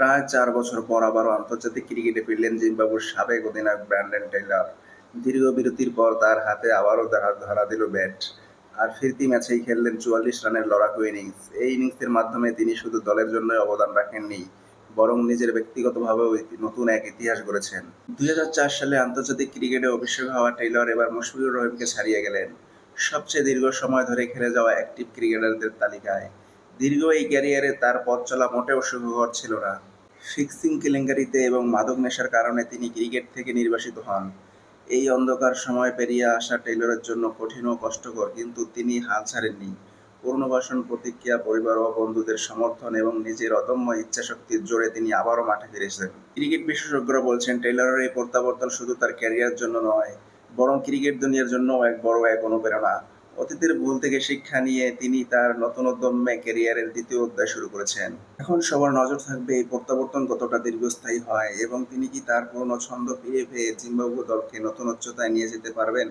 প্রায় চার বছর পর আবারও আন্তর্জাতিক ক্রিকেটে ফিরলেন জিম্বাবুর সাবেক অধিনায়ক ব্র্যান্ডন টেইলর। দীর্ঘ বিরতির পর তার হাতে আবারও ধরা দিল ব্যাট। আর ফিরতি ম্যাচেই খেললেন চুয়াল্লিশ রানের লড়াকু ইনিংস। এই ইনিংসের মাধ্যমে তিনি শুধু দলের জন্যই অবদান রাখেননি, বরং নিজের ব্যক্তিগতভাবেও নতুন এক ইতিহাস গড়েছেন। দুই হাজার চার সালে আন্তর্জাতিক ক্রিকেটে অভিষেক হওয়া টেইলর এবার মুশফিকুর রহিমকে ছাড়িয়ে গেলেন। সবচেয়ে দীর্ঘ সময় ধরে খেলে যাওয়া অ্যাক্টিভ ক্রিকেটারদের তালিকায়। দীর্ঘ এই ক্যারিয়ারে তার পথ চলা মোটেও সুখকর ছিল না। ফিক্সিং কেলেঙ্কারিতে এবং মাদক নেশার কারণে তিনি ক্রিকেট থেকে নির্বাসিত হন। এই অন্ধকার সময় পেরিয়ে আসা টেইলরের জন্য কঠিন ও কষ্টকর, কিন্তু তিনি হাল ছাড়েননি। পূর্ণবাসন প্রতিক্রিয়া, পরিবার ও বন্ধুদের সমর্থন এবং নিজের অদম্য ইচ্ছাশক্তির জোরে তিনি আবারও মাঠে ফিরেছেন ক্রিকেট বিশেষজ্ঞরা বলছেন, টেইলরের এই প্রত্যাবর্তন শুধু তার ক্যারিয়ার জন্য নয়, বরং ক্রিকেট দুনিয়ার জন্যও এক বড় এক অনুপ্রেরণা। অতীতের ভুল থেকে শিক্ষা নিয়ে তিনি তার নতুন উদ্যমে ক্যারিয়ারের দ্বিতীয় অধ্যায় শুরু করেছেন। এখন সবার নজর থাকবে এই প্রত্যাবর্তন কতটা দীর্ঘস্থায়ী হয় এবং তিনি কি তার পুরনো ছন্দ ফিরে পেয়ে জিম্বাবু দলকে নতুন উচ্চতায় নিয়ে যেতে পারবেন?